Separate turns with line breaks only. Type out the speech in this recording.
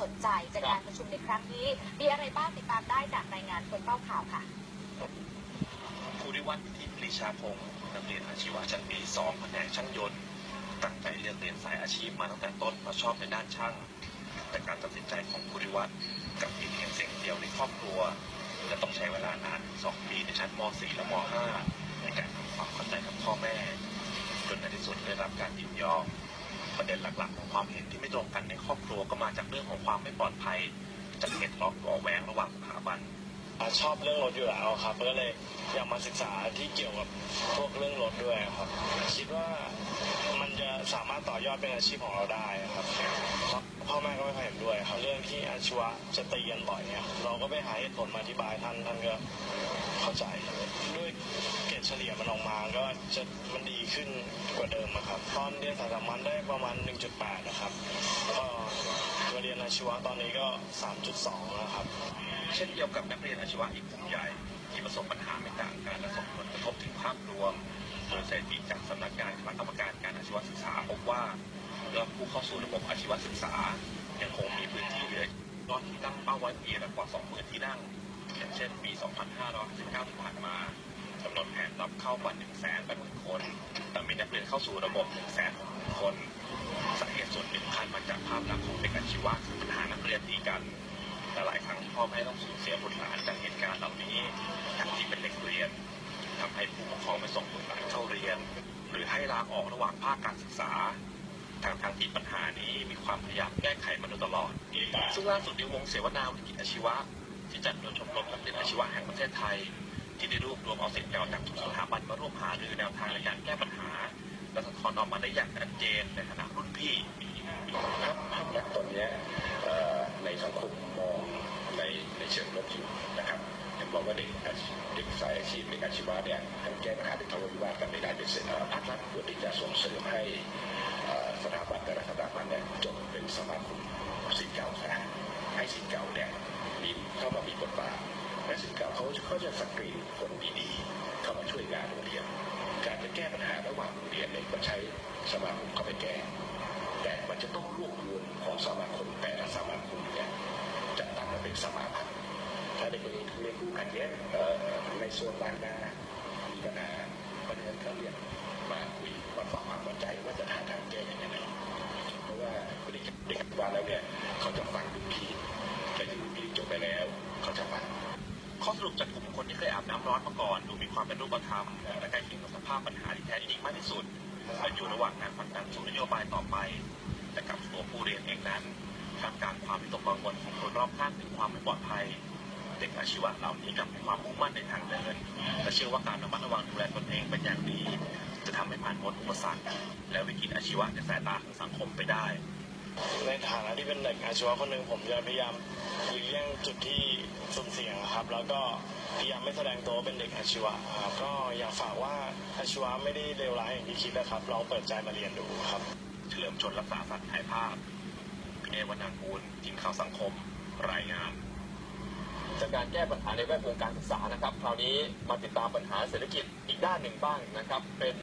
สนใจจากการประชุมในครั้งนี้ มีอะไรบ้างติดตามได้จากรายงานคนเป้าข่าวค่ะ
ภูริวัฒน์ทิพย์ปรีชาพงศ์นักเรียนอาชีวะชั้นปี2แผนกช่างยนต์ตั้งใจเลือกเรียนสายอาชีพมาตั้งแต่ต้นเพราะชอบในด้านช่าง แต่การตัดสินใจของภูริวัฒน์กับมีเพียงเสียงเดียวในครอบครัวจะต้องใช้เวลานานถึง2ปีในชั้นม .4 และม .5 ในการทำความเข้าใจกับพ่อแม่ จนในที่สุดได้รับการยินยอม ประเด็นหลักๆ ของความเห็นที่ไม่ตรงกันในครอบครัวก็มาจากเรื่องของความไม่ปลอดภัย จากเหตุทะเลาะเบาะแวงระหว่างสถาบัน
ชอบเรื่องรถอยู่แล้วครับก็เลยอยากมาศึกษาที่เกี่ยวกับพวกเรื่องรถด้วยครับ คิดว่ามันจะสามารถต่อยอดเป็นอาชีพของเราได้ครับพ่อแม่ก็ไม่ค่อยเห็นด้วยครับเรื่องที่อาชีวะจะตีกันบ่อยเนี่ยเราก็ไปหาเหตุผลมาอธิบายท่านท่านก็เข้าใจด้วยเกรดเฉลี่ยมันออกมาก็จะมันดีขึ้น ตอนเรียนสายสามัญได้ประมาณ 1.8 นะครับ ก็มาเรียนอาชีวะตอนนี้ก็ 3.2นะครับ
เช่นเดียวกับนักเรียนอาชีวะอีกกลุ่มใหญ่ที่ประสบปัญหาไม่ต่างกันและส่งผลกระทบถึงภาพรวมโดยสถิติจากสำนักงานคณะกรรมการการอาชีวศึกษาพบว่ายอดผู้เข้าสู่ระบบอาชีวศึกษา ยังคงมีพื้นที่เหลือยอดที่ตั้งเป้าไว้ปีละกว่า 20,000 ที่นั่งอย่างเช่นปี 2559ที่ผ่านมา จำนวนแผนรับเข้ากว่า180,000คน แต่มีนักเรียนเข้าสู่ระบบ160,000คนสาเหตุส่วนหนึ่งคาดมาจากภาพลักษณ์ของเด็กอาชีวะคือปัญหานักเรียนตีกันและหลายครั้งพ่อแม่ต้องสูญเสียบุตรหลานจากเหตุการณ์เหล่านี้ทั้งที่เป็นเด็กเรียนทำให้ผู้ปกครองไม่ส่งบุตรหลานเข้าเรียน หรือให้ลาออกระหว่างภาคการศึกษาทางทางที่ปัญหานี้มีความพยายามแก้ไขมาโดยตลอด ซึ่งล่าสุดในวงเสวนาวิกฤตอาชีวะ ที่จัดโดยชมรมนักเรียนอาชีวะแห่งประเทศไทย ที่ได้รวบรวมเอาสิทธิ์เก่าจากทุกสถาบันมาร่วมหารือแนวทางในการแก้ปัญหาและสะท้อนออกมาได้อย่างชัดเจนในฐานะรุ่นพี่
ภาพภาพลักษณ์ตอนนี้ในสังคมมองในในเชิงลบอยู่นะครับยังบอกว่าเด็กเด็กสายอาชีพเด็กอาชีวะเนี่ยยังแก้ปัญหาเด็กทะเลาะวิวาทกันไม่ได้เป็นเสร็จเอ่อภาครัฐควรที่จะส่งเสริมให้สถาบันแต่ละสถาบันเนี่ยจดเป็นสมาคมศิษย์เก่าซะให้ศิษย์เก่าเนี่ยมีเข้ามามีบทบาทและศิษย์เก่าเขาเขาจะสกรีนคนดีๆเข้ามาช่วยงานโรงเรียน การจะแก้ปัญหาระหว่างโรงเรียนเนี่ยก็ใช้สมาคมเข้าไปแก้ แต่มันจะต้องรวบรวมของสมาคมแต่ละสมาคมเนี่ยจัดตั้งมาเป็นสมาพันธ์ถ้าเด็กเรียนเรียนคู่กันเนี้ยเอ่อในโซนบางนามีปัญหาเพระฉะนั้นเขาเรียกมาคุยมาฟังความเข้าใจว่าจะหาทางแก้ยังไงเพราะว่าเด็กเด็กอนุบาลแล้วเนี่ยเขาจะฟังรุ่พี่แต่รุ่พี่จบไปแล้วเขาจะฟัง
ข้อสรุปจากกลุ่มคนที่เคยอาบน้ำร้อนมาก่อน ดูมีความเป็นรูปธรรมและใกล้เคียงกับสภาพปัญหาที่แท้จริงมากที่สุดและอยู่ระหว่างการผลักดันสู่นโยบายต่อไป แต่กับตัวผู้เรียนเองนั้นทามกางความวิตกกังวลของคนรอบข้างถึงความไม่ปลอดภัย เด็กอาชีวะเหล่านี้กลับมีความมุ่งมั่นในทางเดินและเชื่อว่าการระมัดระวังดูแลตนเองเป็นอย่างดี จะทำให้ผ่านพ้นอุปสรรคและวิกฤตอาชีวะในสายตาของสังคมไปได้
ในฐานะที่เป็นเด็กอาชีวะคนหนึ่งผมจะพยายามหลีกเลี่ยงจุดที่สุ่มเสี่ยงครับ แล้วก็พยายามไม่แสดงตัวว่าเป็นเด็กอาชีวะครับก็อยากฝากว่าอาชีวะไม่ได้เลวร้ายอย่างที่คิดนะครับลองเปิดใจมาเรียนดูครับ
เฉลิมชนรักษาสัตว์ถ่ายภาพพิเนวรรณางกูลทีมข่าวสังคม รายงาน
จากการแก้ปัญหาในแวดวงการศึกษานะครับ คราวนี้มาติดตามปัญหาเศรษฐกิจอีกด้านหนึ่งบ้างนะครับเป็น